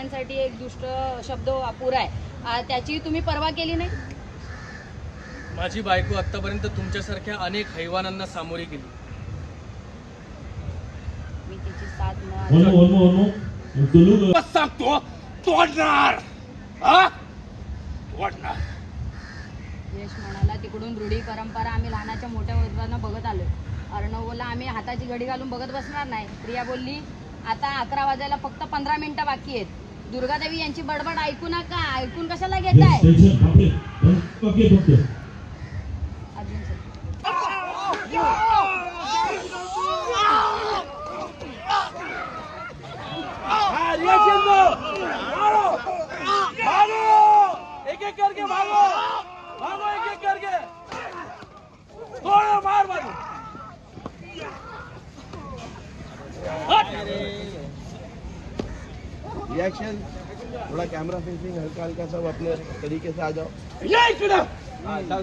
सगळ्यांसाठी एक दुष्ट शब्द अपुरा आहे. त्याची तुम्ही पर्वा केली नाही? माझी बायको आतापर्यंत तुमच्यासारख्या अनेक हैवानांना सामोरी गेली. मी तिची साथ न सांगतो तोडणार. हा? तोडणार. यश म्हणाला तिकडून रूढी परंपरा आम्ही लहानाच्या मोठ्या वर्गांना बघत आलोय. अर्णव बोलला आम्ही हाताची घडी घालून बघत बसणार नाही. प्रिया बोलली आता अकरा वाजायला फक्त पंधरा मिनिटं बाकी आहेत. दुर्गादेवी यांची बडबड ऐकू नका ऐकून कशाला yes, घेताय? tension, आपले. Okay, doctor. अर्जुन सर एक एक करके भागो। भागो एक एक करके। थोड़ा मार मारो। रिएक्शन थोड़ा कैमरा फेसिंग हल्का हल्का सब अपने तरीके से आ जाओ। ये इकडं हाँ में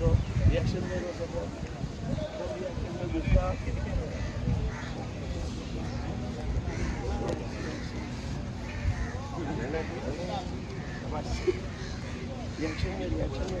दो। रिएक्शन में गुस्सा रिएक्शन में रिएक्शन में